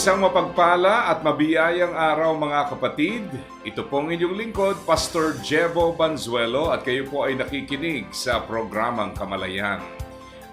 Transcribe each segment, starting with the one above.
Isang mapagpala at mabiyayang araw mga kapatid. Ito pong inyong lingkod, Pastor Jebo Banzuelo at kayo po ay nakikinig sa programang Kamalayan.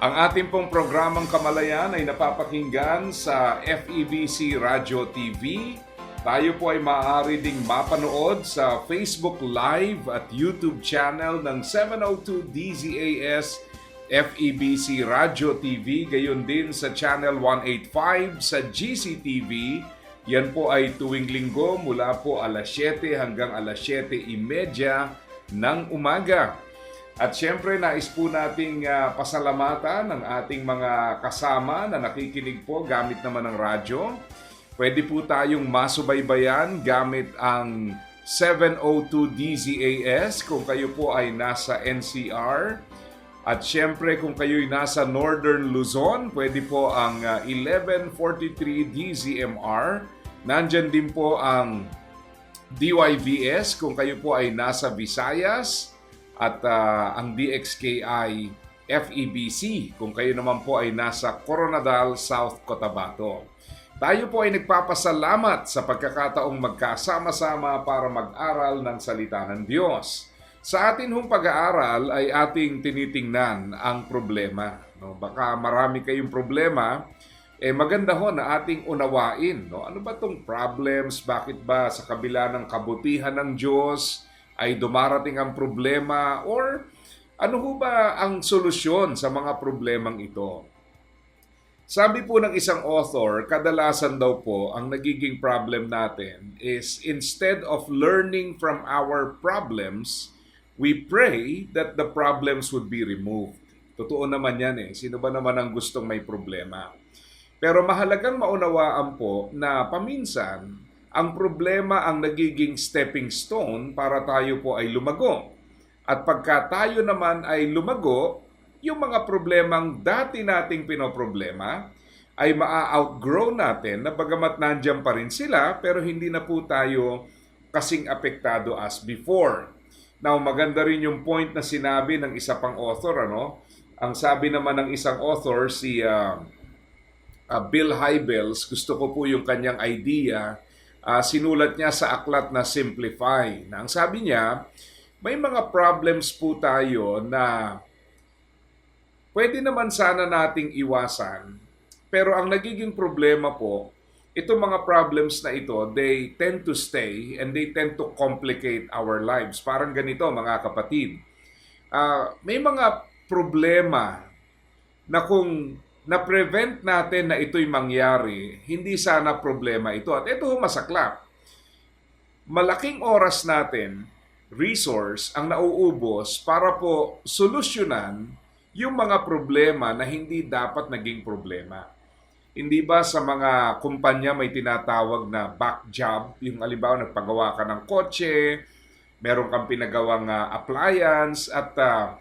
Ang ating pong programang Kamalayan ay napapakinggan sa FEBC Radio TV. Tayo po ay maaari ding mapanood sa Facebook Live at YouTube channel ng 702 DZAS FEBC Radio TV, gayon din sa Channel 185 sa GCTV. Yan po ay tuwing linggo mula po alas 7 hanggang alas 7.30 ng umaga. At syempre nais po nating uh, pasalamatan ng ating mga kasama na nakikinig po gamit naman ng radyo. Pwede po tayong masubaybayan gamit ang 702 DZAS kung kayo po ay nasa NCR. At syempre kung kayo'y nasa Northern Luzon, pwede po ang uh, 1143 DZMR. Nandyan din po ang DYVS kung kayo po ay nasa Visayas at uh, ang DXKI FEBC kung kayo naman po ay nasa Coronadal, South Cotabato. Tayo po ay nagpapasalamat sa pagkakataong magkasama-sama para mag-aral ng salita ng Diyos. Sa atin hong pag-aaral ay ating tinitingnan ang problema. No? Baka marami kayong problema, eh maganda ho na ating unawain. No? Ano ba itong problems? Bakit ba sa kabila ng kabutihan ng Diyos ay dumarating ang problema? Or ano ho ba ang solusyon sa mga problemang ito? Sabi po ng isang author, kadalasan daw po ang nagiging problem natin is instead of learning from our problems, we pray that the problems would be removed. Totoo naman yan eh. Sino ba naman ang gustong may problema? Pero mahalagang maunawaan po na paminsan, ang problema ang nagiging stepping stone para tayo po ay lumago. At pagka tayo naman ay lumago, yung mga problemang dati nating pinoproblema ay maa-outgrow natin na bagamat nandyan pa rin sila pero hindi na po tayo kasing apektado as before. Now, maganda rin yung point na sinabi ng isa pang author, ano? Ang sabi naman ng isang author, si uh, uh, Bill Hybels, gusto ko po yung kanyang idea, uh, sinulat niya sa aklat na Simplify. Na ang sabi niya, may mga problems po tayo na pwede naman sana nating iwasan, pero ang nagiging problema po, itong mga problems na ito, they tend to stay and they tend to complicate our lives. Parang ganito mga kapatid. Uh, may mga problema na kung na-prevent natin na ito'y mangyari, hindi sana problema ito. At ito masaklap. Malaking oras natin, resource, ang nauubos para po solusyonan yung mga problema na hindi dapat naging problema. Hindi ba sa mga kumpanya may tinatawag na back job? Yung alimbawa, nagpagawa ka ng kotse, meron kang pinagawang uh, appliance at uh,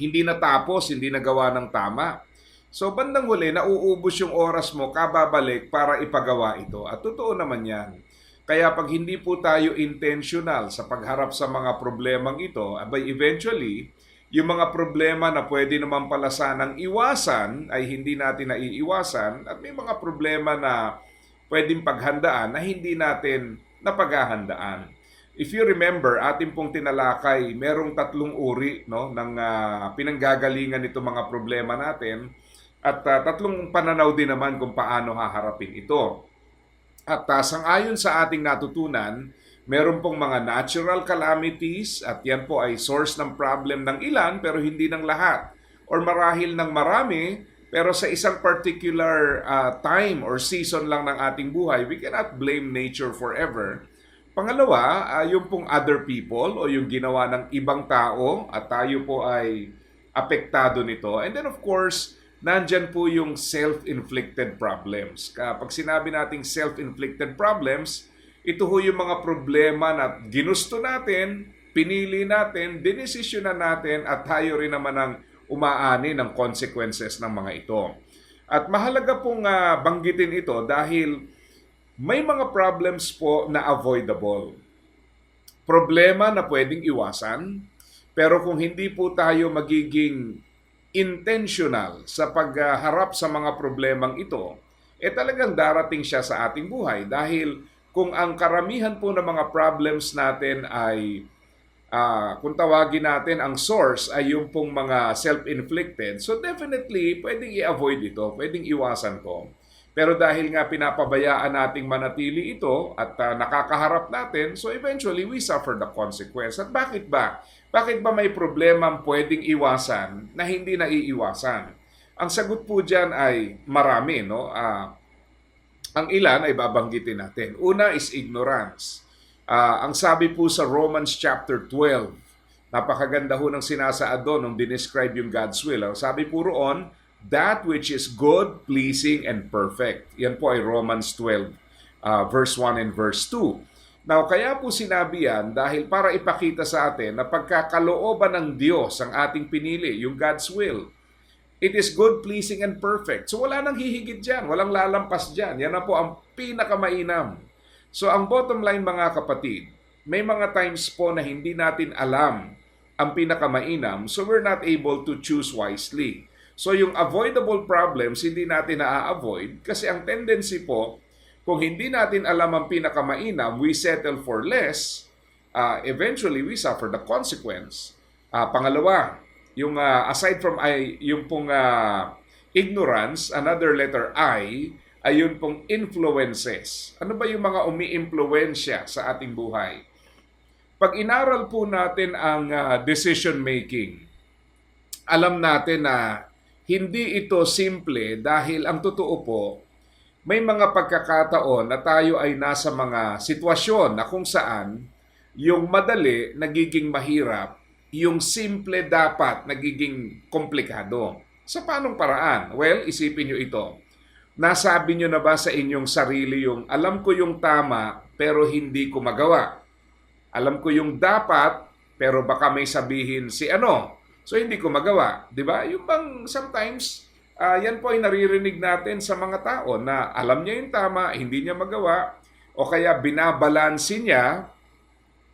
hindi natapos, hindi nagawa ng tama. So bandang huli, nauubos yung oras mo kababalik para ipagawa ito. At totoo naman yan. Kaya pag hindi po tayo intentional sa pagharap sa mga problemang ito, abay eventually, yung mga problema na pwede naman pala sanang iwasan ay hindi natin naiiwasan at may mga problema na pwedeng paghandaan na hindi natin napaghahandaan. If you remember, ating pong tinalakay, merong tatlong uri no, ng uh, pinanggagalingan nito mga problema natin at uh, tatlong pananaw din naman kung paano haharapin ito. At uh, sangayon sa ating natutunan, Meron pong mga natural calamities at yan po ay source ng problem ng ilan pero hindi ng lahat. Or marahil ng marami pero sa isang particular uh, time or season lang ng ating buhay, we cannot blame nature forever. Pangalawa, uh, yung pong other people o yung ginawa ng ibang tao at tayo po ay apektado nito. And then of course, nandyan po yung self-inflicted problems. Kapag sinabi nating self-inflicted problems, ito ho yung mga problema na ginusto natin, pinili natin, dinesisyonan natin at tayo rin naman ang umaani ng consequences ng mga ito. At mahalaga pong ah, banggitin ito dahil may mga problems po na avoidable. Problema na pwedeng iwasan, pero kung hindi po tayo magiging intentional sa pagharap sa mga problemang ito, eh talagang darating siya sa ating buhay dahil kung ang karamihan po ng mga problems natin ay ah, kung tawagin natin ang source ay yung pong mga self-inflicted, so definitely pwedeng i-avoid ito, pwedeng iwasan ko. Pero dahil nga pinapabayaan nating manatili ito at ah, nakakaharap natin, so eventually we suffer the consequence. At bakit ba? Bakit ba may problema pwedeng iwasan na hindi na iiwasan? Ang sagot po dyan ay marami, no? Ah, ang ilan ay babanggitin natin. Una is ignorance. Ah, ang sabi po sa Romans chapter 12, napakaganda ho ng sinasaad doon nung dinescribe yung God's will. Ang sabi po roon, that which is good, pleasing, and perfect. Yan po ay Romans 12, ah, verse 1 and verse 2. Now, kaya po sinabi yan dahil para ipakita sa atin na pagkakalooban ng Diyos ang ating pinili, yung God's will. It is good, pleasing, and perfect. So wala nang hihigit dyan, walang lalampas dyan. Yan na po ang pinakamainam. So ang bottom line mga kapatid, may mga times po na hindi natin alam ang pinakamainam, so we're not able to choose wisely. So yung avoidable problems, hindi natin na-avoid kasi ang tendency po, kung hindi natin alam ang pinakamainam, we settle for less, uh, eventually we suffer the consequence. Ah, pangalawa, yung ah, aside from I, yung pong ah, ignorance, another letter I, ay yun pong influences. Ano ba yung mga umi-impluensya sa ating buhay? Pag inaral po natin ang ah, decision making, alam natin na hindi ito simple dahil ang totoo po, may mga pagkakataon na tayo ay nasa mga sitwasyon na kung saan yung madali nagiging mahirap, yung simple dapat nagiging komplikado. Sa panong paraan? Well, isipin nyo ito. Nasabi nyo na ba sa inyong sarili yung alam ko yung tama pero hindi ko magawa? Alam ko yung dapat pero baka may sabihin si ano. So hindi ko magawa, 'di ba? Yung bang sometimes ah, yan po ay naririnig natin sa mga tao na alam niya yung tama, hindi niya magawa o kaya binabalansi niya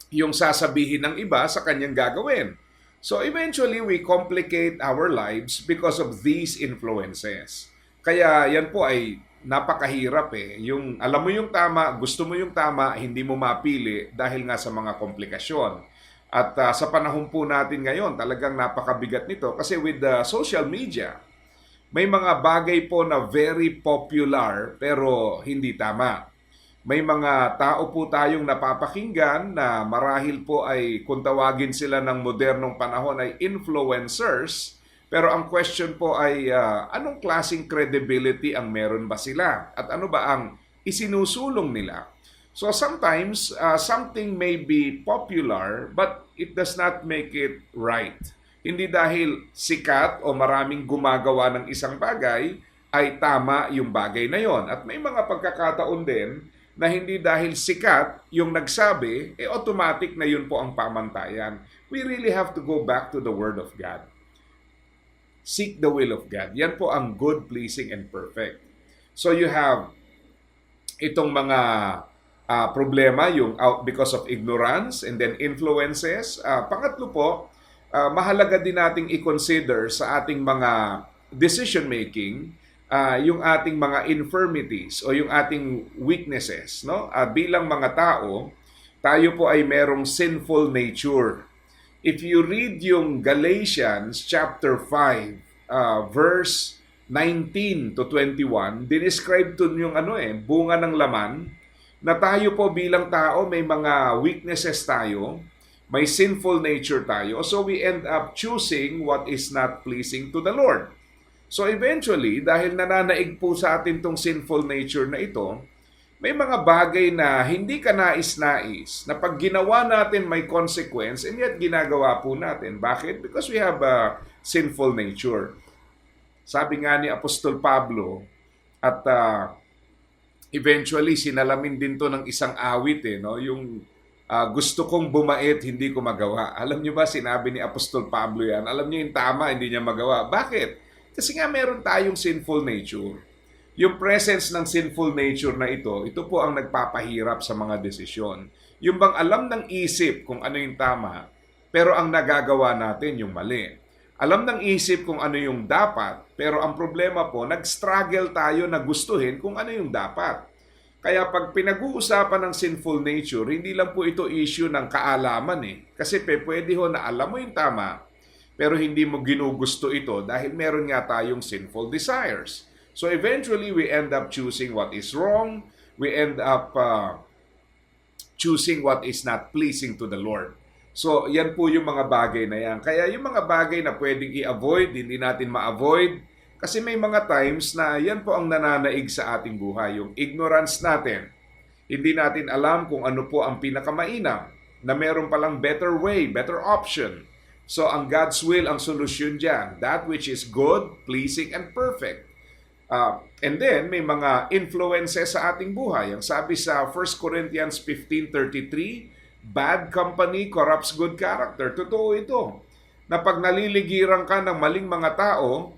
yung sasabihin ng iba sa kanyang gagawin. So eventually we complicate our lives because of these influences. Kaya yan po ay napakahirap eh. Yung alam mo yung tama, gusto mo yung tama, hindi mo mapili dahil nga sa mga komplikasyon. At ah, sa panahon po natin ngayon, talagang napakabigat nito kasi with the social media, may mga bagay po na very popular pero hindi tama. May mga tao po tayong napapakinggan na marahil po ay kung tawagin sila ng modernong panahon ay influencers. Pero ang question po ay ah, anong klasing credibility ang meron ba sila? At ano ba ang isinusulong nila? So sometimes uh, something may be popular but it does not make it right. Hindi dahil sikat o maraming gumagawa ng isang bagay ay tama yung bagay na yon. At may mga pagkakataon din na hindi dahil sikat yung nagsabi, eh automatic na yun po ang pamantayan. We really have to go back to the Word of God. Seek the will of God. Yan po ang good, pleasing, and perfect. So you have itong mga ah, problema yung out because of ignorance and then influences. Ah, pangatlo po, ah, mahalaga din nating i-consider sa ating mga decision making ah, yung ating mga infirmities o yung ating weaknesses, no? Ah, bilang mga tao, tayo po ay merong sinful nature. If you read yung Galatians chapter 5, ah, verse 19 to 21, dinescribe dun yung ano eh, bunga ng laman, na tayo po bilang tao may mga weaknesses tayo, may sinful nature tayo, so we end up choosing what is not pleasing to the Lord. So eventually, dahil nananaig po sa atin tong sinful nature na ito, may mga bagay na hindi ka nais-nais, na pag ginawa natin may consequence, and yet ginagawa po natin. Bakit? Because we have a sinful nature. Sabi nga ni Apostol Pablo, at ah, eventually sinalamin din to ng isang awit eh, no? yung ah, gusto kong bumait, hindi ko magawa. Alam niyo ba, sinabi ni Apostol Pablo yan, alam niyo yung tama, hindi niya magawa. Bakit? Kasi nga meron tayong sinful nature. Yung presence ng sinful nature na ito, ito po ang nagpapahirap sa mga desisyon. Yung bang alam ng isip kung ano yung tama, pero ang nagagawa natin yung mali. Alam ng isip kung ano yung dapat, pero ang problema po, nag-struggle tayo na gustuhin kung ano yung dapat. Kaya pag pinag-uusapan ng sinful nature, hindi lang po ito issue ng kaalaman eh. Kasi pe, pwede ho na alam mo yung tama, pero hindi mo ginugusto ito dahil meron nga tayong sinful desires. So eventually, we end up choosing what is wrong. We end up uh, choosing what is not pleasing to the Lord. So, yan po yung mga bagay na yan. Kaya yung mga bagay na pwedeng i-avoid, hindi natin ma-avoid. Kasi may mga times na yan po ang nananaig sa ating buhay. Yung ignorance natin. Hindi natin alam kung ano po ang pinakamainam. Na meron palang better way, better option. So, ang God's will ang solusyon dyan. That which is good, pleasing, and perfect. Uh, and then, may mga influences sa ating buhay. Ang sabi sa 1 Corinthians 15.33, Bad company corrupts good character. Totoo ito. Na pag naliligiran ka ng maling mga tao,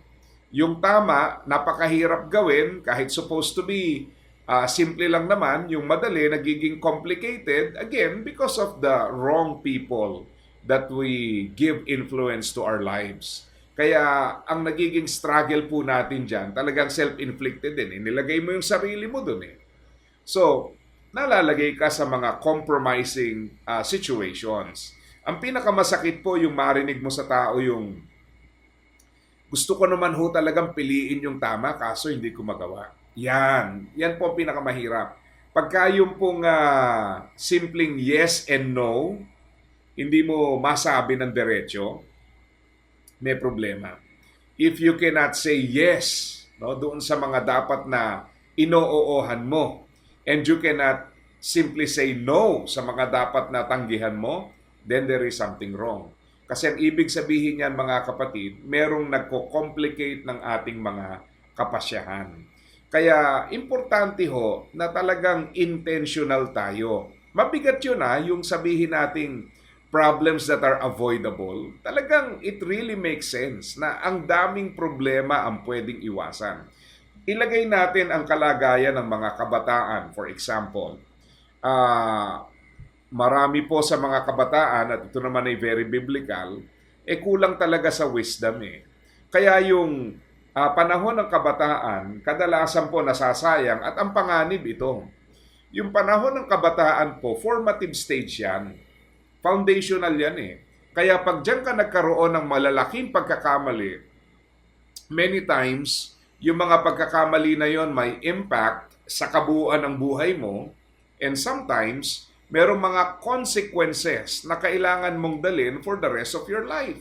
yung tama, napakahirap gawin, kahit supposed to be uh, simple lang naman, yung madali, nagiging complicated, again, because of the wrong people that we give influence to our lives. Kaya ang nagiging struggle po natin dyan, talagang self-inflicted din. Inilagay mo yung sarili mo dun eh. So, nalalagay ka sa mga compromising uh, situations. Ang pinakamasakit po yung marinig mo sa tao yung gusto ko naman ho talagang piliin yung tama kaso hindi ko magawa. Yan. Yan po ang pinakamahirap. Pagka yung pong uh, simpleng yes and no, hindi mo masabi ng diretsyo, may problema. If you cannot say yes no, doon sa mga dapat na inooohan mo, and you cannot simply say no sa mga dapat na tanggihan mo, then there is something wrong. Kasi ang ibig sabihin niyan mga kapatid, merong nagko-complicate ng ating mga kapasyahan. Kaya importante ho na talagang intentional tayo. Mabigat yun ha, yung sabihin nating problems that are avoidable. Talagang it really makes sense na ang daming problema ang pwedeng iwasan ilagay natin ang kalagayan ng mga kabataan. For example, uh, marami po sa mga kabataan, at ito naman ay very biblical, eh kulang talaga sa wisdom eh. Kaya yung uh, panahon ng kabataan, kadalasan po nasasayang at ang panganib ito. Yung panahon ng kabataan po, formative stage yan. Foundational yan eh. Kaya pag dyan ka nagkaroon ng malalaking pagkakamali, many times, yung mga pagkakamali na yon may impact sa kabuuan ng buhay mo and sometimes merong mga consequences na kailangan mong dalin for the rest of your life.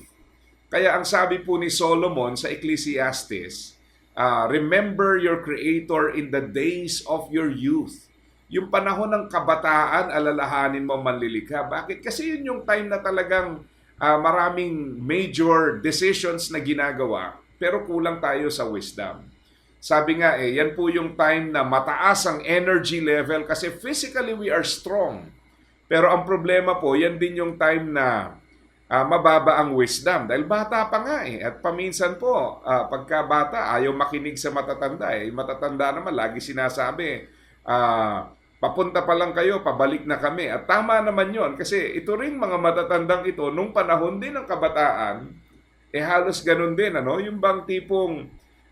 Kaya ang sabi po ni Solomon sa Ecclesiastes, uh, remember your Creator in the days of your youth. Yung panahon ng kabataan, alalahanin mo manlilikha. Bakit? Kasi yun yung time na talagang uh, maraming major decisions na ginagawa pero kulang tayo sa wisdom. Sabi nga eh, yan po yung time na mataas ang energy level kasi physically we are strong. Pero ang problema po, yan din yung time na uh, mababa ang wisdom. Dahil bata pa nga eh. At paminsan po, uh, pagka bata, ayaw makinig sa matatanda eh. Matatanda naman, lagi sinasabi, uh, papunta pa lang kayo, pabalik na kami. At tama naman yon kasi ito rin mga matatandang ito, nung panahon din ng kabataan, eh halos ganun din, ano? Yung bang tipong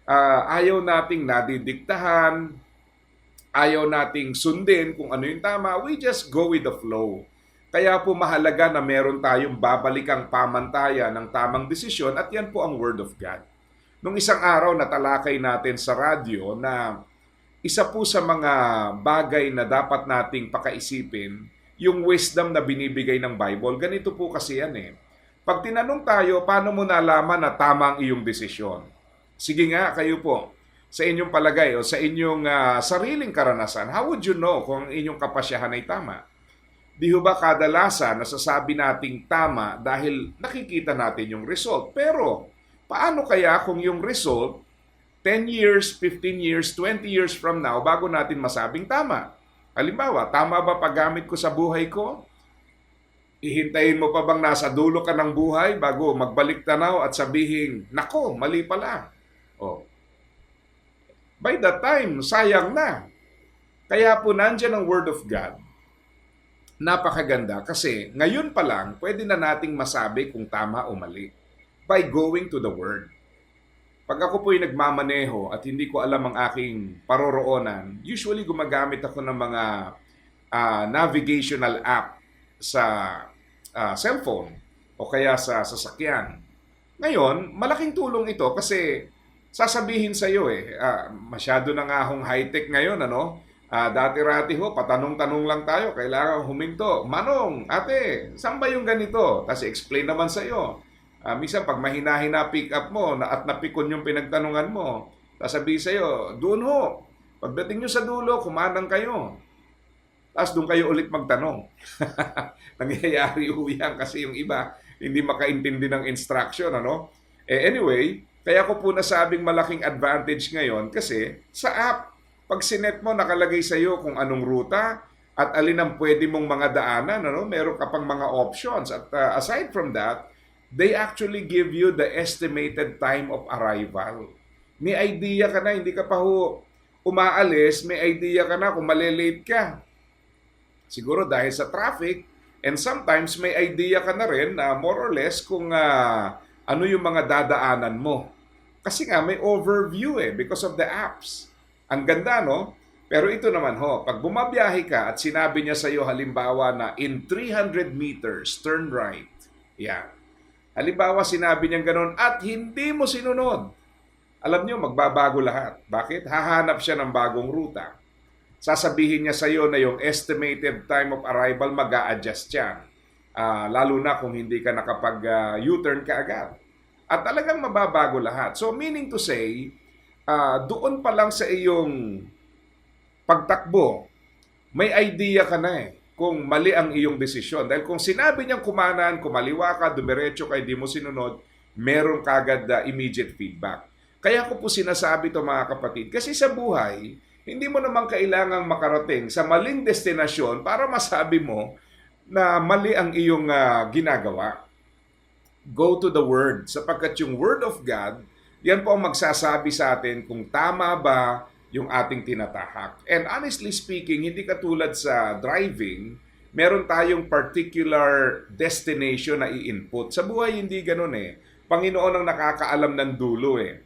uh, ayaw nating nadidiktahan, ayaw nating sundin kung ano yung tama, we just go with the flow. Kaya po mahalaga na meron tayong babalikang pamantayan ng tamang desisyon at yan po ang Word of God. Nung isang araw natalakay natin sa radyo na isa po sa mga bagay na dapat nating pakaisipin, yung wisdom na binibigay ng Bible, ganito po kasi yan eh pag tinanong tayo, paano mo nalaman na tama ang iyong desisyon? Sige nga, kayo po, sa inyong palagay o sa inyong uh, sariling karanasan, how would you know kung inyong kapasyahan ay tama? Di ba kadalasan nasasabi nating tama dahil nakikita natin yung result. Pero paano kaya kung yung result 10 years, 15 years, 20 years from now bago natin masabing tama. Halimbawa, tama ba paggamit ko sa buhay ko? Ihintayin mo pa bang nasa dulo ka ng buhay bago magbalik tanaw at sabihin, nako, mali pala. Oh. By that time, sayang na. Kaya po nandyan ang Word of God. Napakaganda kasi ngayon pa lang pwede na nating masabi kung tama o mali by going to the Word. Pag ako po'y nagmamaneho at hindi ko alam ang aking paroroonan, usually gumagamit ako ng mga ah, navigational app sa ah, cellphone o kaya sa sasakyan. Ngayon, malaking tulong ito kasi sasabihin sa iyo eh, ah, masyado na nga hong high-tech ngayon, ano? Ah, dati-rati ho, patanong-tanong lang tayo, kailangan huminto. Manong, ate, saan ba yung ganito? Tapos explain naman sa iyo. Ah, minsan pag mahina-hina pick up mo na, at napikon yung pinagtanungan mo, sasabihin sa iyo, doon ho. Pagdating nyo sa dulo, kumanang kayo. Tapos doon kayo ulit magtanong. Nangyayari ho yan kasi yung iba hindi makaintindi ng instruction. Ano? Eh, anyway, kaya ko po nasabing malaking advantage ngayon kasi sa app, pag sinet mo, nakalagay sa iyo kung anong ruta at alin ang pwede mong mga daanan. Ano? Meron ka pang mga options. At uh, aside from that, they actually give you the estimated time of arrival. May idea ka na, hindi ka pa ho umaalis, may idea ka na kung malilate ka. Siguro dahil sa traffic, and sometimes may idea ka na rin na more or less kung ah, ano yung mga dadaanan mo. Kasi nga may overview eh because of the apps. Ang ganda no? Pero ito naman ho, pag bumabiyahe ka at sinabi niya sa iyo halimbawa na in 300 meters, turn right. Yan. Halimbawa sinabi niya ganun at hindi mo sinunod. Alam niyo, magbabago lahat. Bakit? Hahanap siya ng bagong ruta. Sasabihin niya sa iyo na yung estimated time of arrival mag adjust yan. Ah, lalo na kung hindi ka nakapag-U-turn ka agad. At talagang mababago lahat. So meaning to say, ah, doon pa lang sa iyong pagtakbo, may idea ka na eh kung mali ang iyong desisyon. Dahil kung sinabi niyang kumanan, kumaliwa ka, dumiretso ka, hindi mo sinunod, meron kagad uh, immediate feedback. Kaya ko po sinasabi to mga kapatid, kasi sa buhay, hindi mo naman kailangang makarating sa maling destinasyon para masabi mo na mali ang iyong ah, ginagawa. Go to the Word, sapagkat yung Word of God, yan po ang magsasabi sa atin kung tama ba yung ating tinatahak. And honestly speaking, hindi katulad sa driving, meron tayong particular destination na i-input. Sa buhay, hindi ganun eh. Panginoon ang nakakaalam ng dulo eh.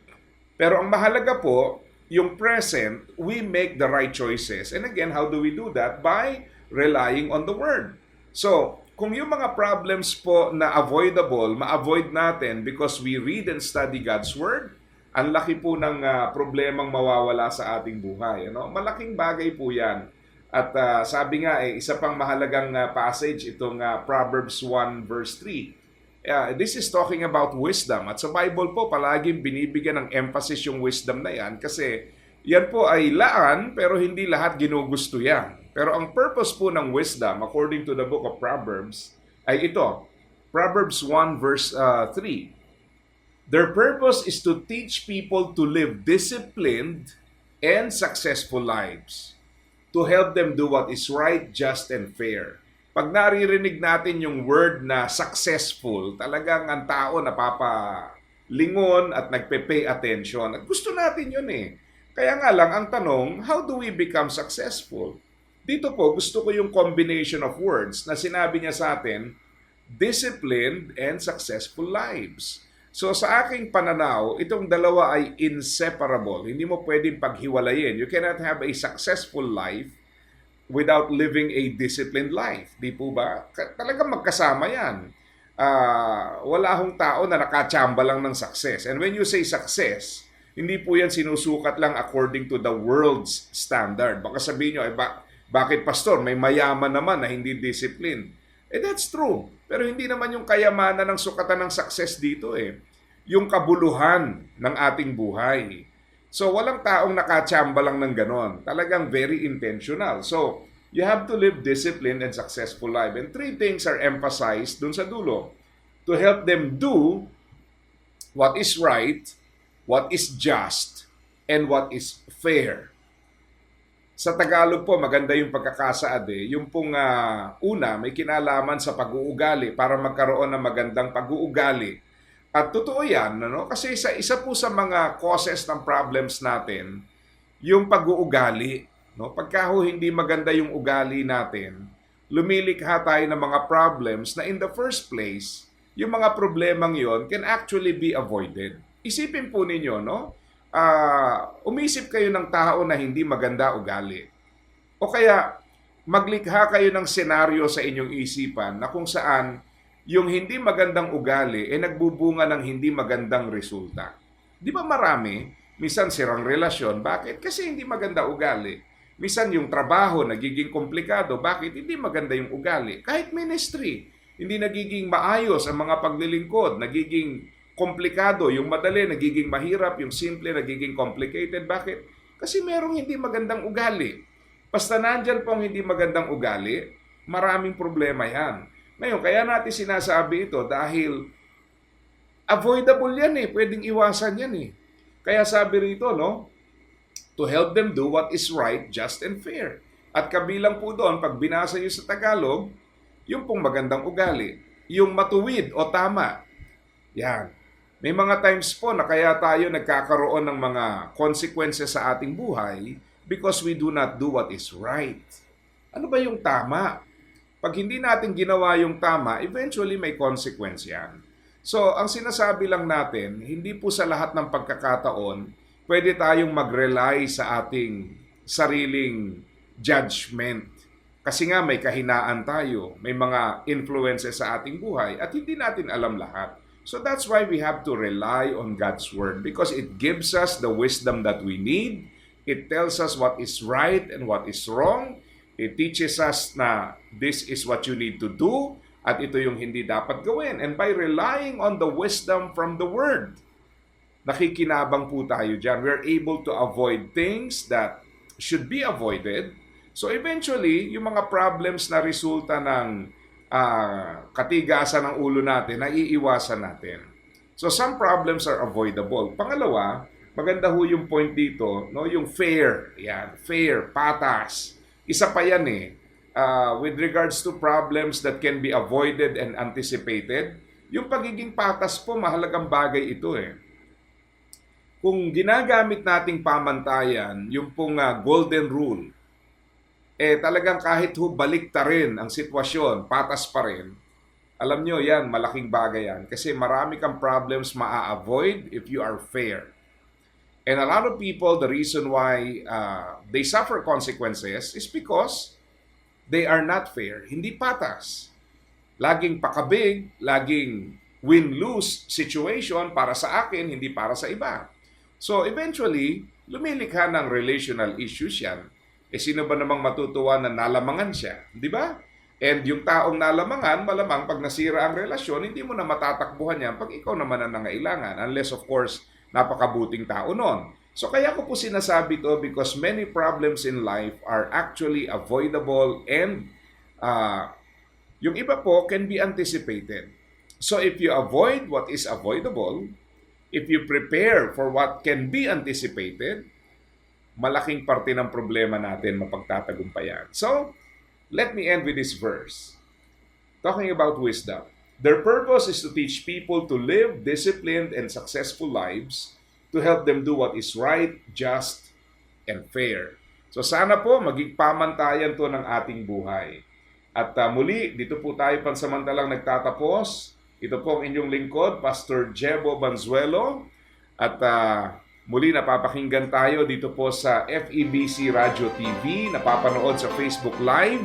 Pero ang mahalaga po, yung present, we make the right choices. And again, how do we do that? By relying on the Word. So, kung yung mga problems po na avoidable, ma-avoid natin because we read and study God's Word, ang laki po ng ah, problemang mawawala sa ating buhay. Ano? Malaking bagay po yan. At ah, sabi nga, eh, isa pang mahalagang ah, passage itong ah, Proverbs 1 verse 3. Yeah, this is talking about wisdom. At sa Bible po, palaging binibigyan ng emphasis yung wisdom na yan kasi yan po ay laan pero hindi lahat ginugusto yan. Pero ang purpose po ng wisdom, according to the book of Proverbs, ay ito. Proverbs 1 verse ah, 3. Their purpose is to teach people to live disciplined and successful lives, to help them do what is right, just, and fair. Pag naririnig natin yung word na successful, talagang ang tao napapalingon at nagpe-pay attention. At gusto natin yun eh. Kaya nga lang, ang tanong, how do we become successful? Dito po, gusto ko yung combination of words na sinabi niya sa atin, disciplined and successful lives. So sa aking pananaw, itong dalawa ay inseparable. Hindi mo pwedeng paghiwalayin. You cannot have a successful life without living a disciplined life. Di po ba? Talagang magkasama yan. Ah, wala hong tao na nakachamba lang ng success. And when you say success, hindi po yan sinusukat lang according to the world's standard. Baka sabihin nyo, eh, ba- bakit pastor, may mayaman naman na hindi disciplined. Eh that's true. Pero hindi naman yung kayamanan ng sukatan ng success dito eh. Yung kabuluhan ng ating buhay. So walang taong nakachamba lang ng ganon. Talagang very intentional. So you have to live disciplined and successful life. And three things are emphasized dun sa dulo. To help them do what is right, what is just, and what is fair. Sa Tagalog po, maganda yung pagkakasaad eh. Yung pong ah, una, may kinalaman sa pag-uugali para magkaroon ng magandang pag-uugali. At totoo yan, ano? kasi isa, isa po sa mga causes ng problems natin, yung pag-uugali. No? Pagka ho hindi maganda yung ugali natin, lumilikha tayo ng mga problems na in the first place, yung mga problemang yon can actually be avoided. Isipin po ninyo, no? Ah, umisip kayo ng tao na hindi maganda ugali. O kaya, maglikha kayo ng senaryo sa inyong isipan na kung saan yung hindi magandang ugali ay nagbubunga ng hindi magandang resulta. Di ba marami? Minsan sirang relasyon. Bakit? Kasi hindi maganda ugali. Minsan yung trabaho nagiging komplikado. Bakit? Hindi maganda yung ugali. Kahit ministry, hindi nagiging maayos ang mga paglilingkod. Nagiging komplikado. Yung madali, nagiging mahirap. Yung simple, nagiging complicated. Bakit? Kasi merong hindi magandang ugali. Basta nandyan po ang hindi magandang ugali, maraming problema yan. Ngayon, kaya natin sinasabi ito dahil avoidable yan eh. Pwedeng iwasan yan eh. Kaya sabi rito, no? To help them do what is right, just, and fair. At kabilang po doon, pag binasa nyo sa Tagalog, yung pong magandang ugali. Yung matuwid o tama. Yan. May mga times po na kaya tayo nagkakaroon ng mga consequences sa ating buhay because we do not do what is right. Ano ba yung tama? Pag hindi natin ginawa yung tama, eventually may consequence yan. So, ang sinasabi lang natin, hindi po sa lahat ng pagkakataon, pwede tayong mag-rely sa ating sariling judgment. Kasi nga may kahinaan tayo, may mga influences sa ating buhay at hindi natin alam lahat. So that's why we have to rely on God's Word because it gives us the wisdom that we need. It tells us what is right and what is wrong. It teaches us na this is what you need to do at ito yung hindi dapat gawin. And by relying on the wisdom from the Word, nakikinabang po tayo dyan. We're able to avoid things that should be avoided. So eventually, yung mga problems na resulta ng ah, katigasan ng ulo natin, naiiwasan natin. So some problems are avoidable. Pangalawa, maganda ho yung point dito, no, yung fair. Yan, fair, patas. Isa pa yan eh. Ah, with regards to problems that can be avoided and anticipated, yung pagiging patas po, mahalagang bagay ito eh. Kung ginagamit nating pamantayan, yung pong ah, golden rule, eh talagang kahit ho balik rin ang sitwasyon, patas pa rin, alam nyo yan, malaking bagay yan. Kasi marami kang problems maa-avoid if you are fair. And a lot of people, the reason why uh, they suffer consequences is because they are not fair. Hindi patas. Laging pakabig, laging win-lose situation para sa akin, hindi para sa iba. So eventually, lumilikha ng relational issues yan. Eh sino ba namang matutuwa na nalamangan siya? Di ba? And yung taong nalamangan, malamang pag nasira ang relasyon, hindi mo na matatakbuhan yan pag ikaw naman ang nangailangan. Unless of course, napakabuting tao nun. So kaya ko po sinasabi to because many problems in life are actually avoidable and uh, yung iba po can be anticipated. So if you avoid what is avoidable, if you prepare for what can be anticipated, malaking parte ng problema natin mapagtatagumpayan. So, let me end with this verse. Talking about wisdom. Their purpose is to teach people to live disciplined and successful lives, to help them do what is right, just, and fair. So sana po maging pamantayan to ng ating buhay. At uh, muli, dito po tayo pansamantalang nagtatapos. Ito po ang inyong lingkod, Pastor Jebo Banzuelo. At uh, muli napapakinggan tayo dito po sa FEBC Radio TV, napapanood sa Facebook Live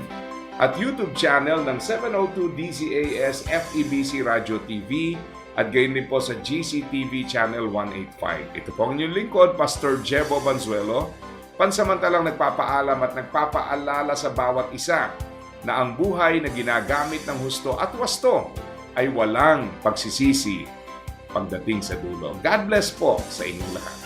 at YouTube channel ng 702 DZAS FEBC Radio TV at gayon din po sa GCTV Channel 185. Ito po ang inyong lingkod, Pastor Jebo Banzuelo, pansamantalang nagpapaalam at nagpapaalala sa bawat isa na ang buhay na ginagamit ng husto at wasto ay walang pagsisisi pagdating sa dulo. God bless po sa inyong lahat.